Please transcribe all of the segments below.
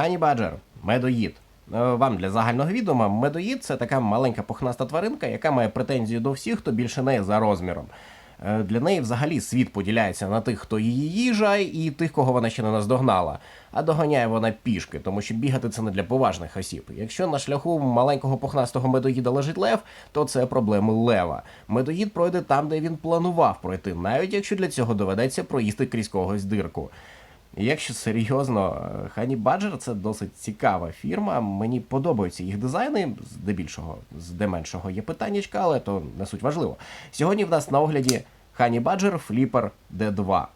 Хані Баджер, медоїд. Е, Вам для загального відома, медоїд це така маленька пухнаста тваринка, яка має претензію до всіх, хто більше неї за розміром. Е, Для неї взагалі світ поділяється на тих, хто її їжа, і тих, кого вона ще не наздогнала. А доганяє вона пішки, тому що бігати це не для поважних осіб. Якщо на шляху маленького пухнастого медоїда лежить лев, то це проблеми лева. Медоїд пройде там, де він планував пройти, навіть якщо для цього доведеться проїсти крізь когось дирку. Якщо серйозно, Хані Баджер це досить цікава фірма. Мені подобаються їх дизайни, здебільшого, де меншого є питаннячка, але то не суть важливо. Сьогодні в нас на огляді Хані Баджер Flipper D2.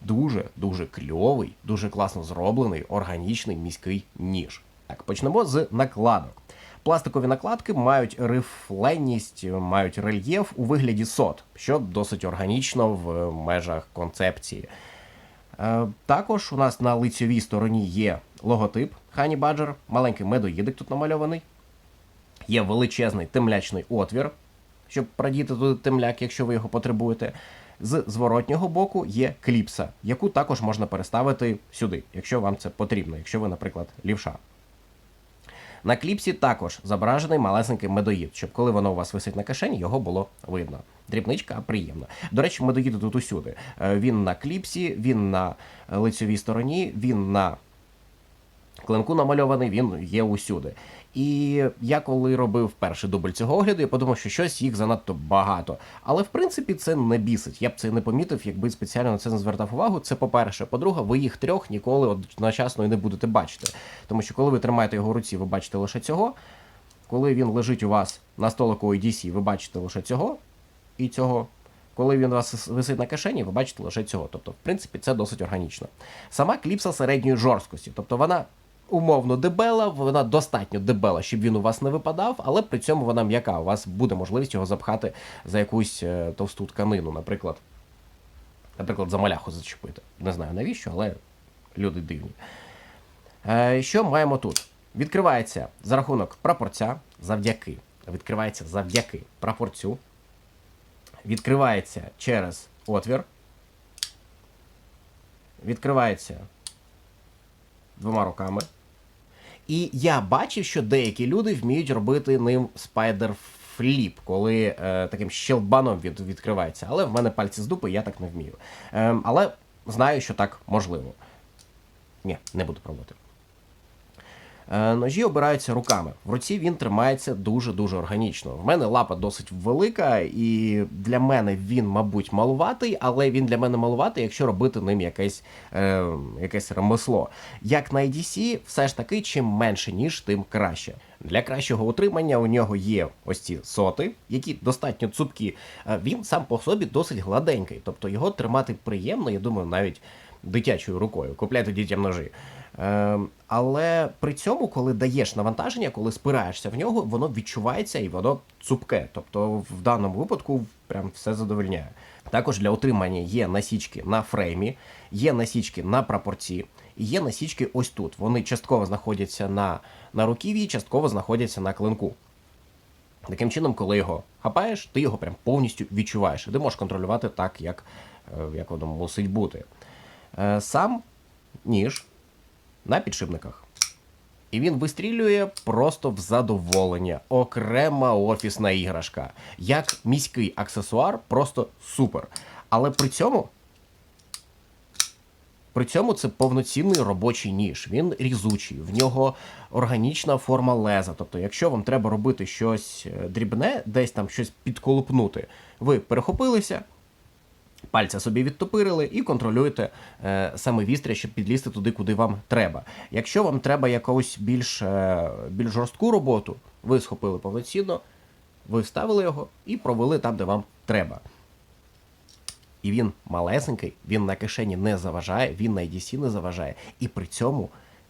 Дуже дуже кльовий, дуже класно зроблений, органічний міський ніж. Так, почнемо з накладок. Пластикові накладки мають рифленість, мають рельєф у вигляді сот, що досить органічно в межах концепції. Е, Також у нас на лицьовій стороні є логотип Хані Баджер, маленький медоїдик тут намальований. Є величезний темлячний отвір, щоб продіти туди темляк, якщо ви його потребуєте. З зворотнього боку є кліпса, яку також можна переставити сюди, якщо вам це потрібно, якщо ви, наприклад, лівша. На кліпсі також зображений малесенький медоїд, щоб коли воно у вас висить на кишені, його було видно. Дрібничка, а приємно. До речі, медоїди тут усюди. Е, Він на кліпсі, він на лицьовій стороні, він на клинку намальований, він є усюди. І я коли робив перший дубль цього огляду, я подумав, що щось їх занадто багато. Але в принципі це не бісить. Я б це не помітив, якби спеціально на це не звертав увагу. Це по-перше. По-друге, ви їх трьох ніколи одночасно і не будете бачити. Тому що коли ви тримаєте його в руці, ви бачите лише цього. Коли він лежить у вас на столику EDC, ви бачите лише цього і цього. Коли він у вас висить на кишені, ви бачите лише цього. Тобто, в принципі, це досить органічно. Сама кліпса середньої жорсткості, тобто вона умовно дебела, вона достатньо дебела, щоб він у вас не випадав, але при цьому вона м'яка. У вас буде можливість його запхати за якусь е, товсту тканину, наприклад. Наприклад, за маляху зачепити. Не знаю навіщо, але люди дивні. Е, що маємо тут? Відкривається за рахунок прапорця завдяки. Відкривається завдяки прапорцю. Відкривається через отвір. Відкривається двома руками. І я бачив, що деякі люди вміють робити ним спайдер фліп, коли е, таким щелбаном від, відкривається. Але в мене пальці з дупи, я так не вмію. Е, але знаю, що так можливо. Ні, не буду пробувати. Е, Ножі обираються руками. В руці він тримається дуже-дуже органічно. В мене лапа досить велика, і для мене він, мабуть, малуватий, але він для мене малуватий, якщо робити ним якесь, е, якесь ремесло. Як на IDC, все ж таки, чим менше ніж, тим краще. Для кращого утримання у нього є ось ці соти, які достатньо цупкі. Е, Він сам по собі досить гладенький, тобто його тримати приємно, я думаю, навіть дитячою рукою. Купляйте дітям ножі. Е, але при цьому, коли даєш навантаження, коли спираєшся в нього, воно відчувається і воно цупке. Тобто в даному випадку прям все задовольняє. Також для отримання є насічки на фреймі, є насічки на прапорці, і є насічки ось тут. Вони частково знаходяться на, на руків'ї, частково знаходяться на клинку. Таким чином, коли його хапаєш, ти його прям повністю відчуваєш. І ти можеш контролювати так, як, е, як воно мусить бути. Е, Сам ніж на підшипниках. І він вистрілює просто в задоволення. Окрема офісна іграшка. Як міський аксесуар, просто супер. Але при цьому. При цьому це повноцінний робочий ніж. Він різучий, в нього органічна форма леза. Тобто, якщо вам треба робити щось е, дрібне, десь там щось підколупнути, ви перехопилися, пальця собі відтопирили і контролюєте е, саме вістря, щоб підлізти туди, куди вам треба. Якщо вам треба якусь більш, е, більш жорстку роботу, ви схопили повноцінно, ви вставили його і провели там, де вам треба. І він малесенький, він на кишені не заважає, він на EDC не заважає. І при цьому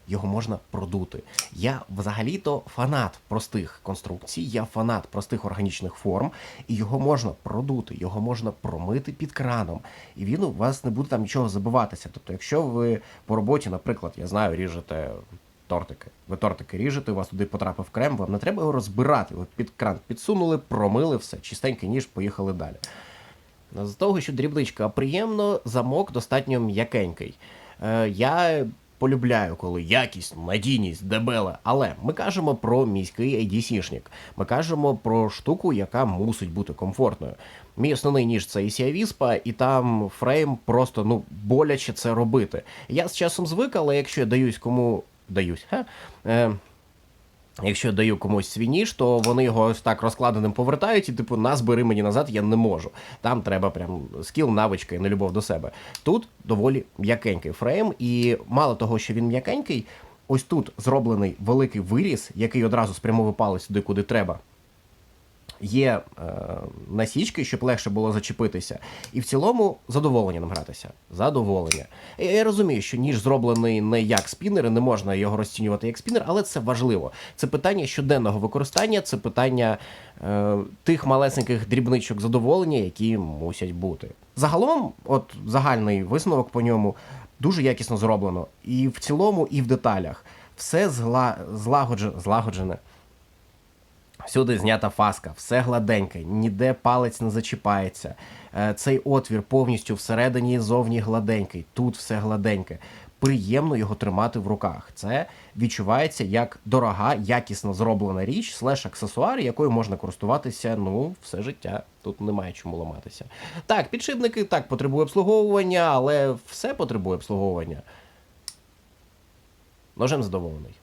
його можна продути. Я взагалі-то фанат простих конструкцій, я фанат простих органічних форм, і його можна продути, його можна промити під краном. І він у вас не буде там нічого забиватися. Тобто, якщо ви по роботі, наприклад, я знаю, ріжете. Тортики. Ви тортики ріжете, у вас туди потрапив крем, вам не треба його розбирати. Ви під кран підсунули, промили все, чистенький ніж, поїхали далі. З того, що дрібничка приємно, замок достатньо м'якенький. Е, я полюбляю, коли якість, надійність, дебеле. Але ми кажемо про міський ADC-шник. Ми кажемо про штуку, яка мусить бути комфортною. Мій основний ніж це ACI Віспа, і там фрейм просто ну боляче це робити. Я з часом звик, але якщо я даюсь кому даюсь, ха, е, Якщо я даю комусь свій ніж, то вони його ось так розкладеним повертають, і типу, нас бери мені назад, я не можу. Там треба прям скіл, навичка і нелюбов до себе. Тут доволі м'якенький фрейм, і мало того, що він м'якенький, ось тут зроблений великий виріз, який одразу спрямовий палець туди, куди треба. Є е, насічки, щоб легше було зачепитися. І в цілому задоволення нам гратися. Задоволення. Я, я розумію, що ніж зроблений не як спінер, не можна його розцінювати як спінер, але це важливо. Це питання щоденного використання, це питання е, тих малесеньких дрібничок задоволення, які мусять бути. Загалом, от загальний висновок по ньому дуже якісно зроблено. І в цілому, і в деталях. Все злагоджене, злагоджене. Всюди знята фаска, все гладеньке, ніде палець не зачіпається. Е, Цей отвір повністю всередині і зовні гладенький. Тут все гладеньке. Приємно його тримати в руках. Це відчувається як дорога, якісно зроблена річ, слеш аксесуар, якою можна користуватися ну все життя. Тут немає чому ламатися. Так, підшипники так потребує обслуговування, але все потребує обслуговування. Ножем задоволений.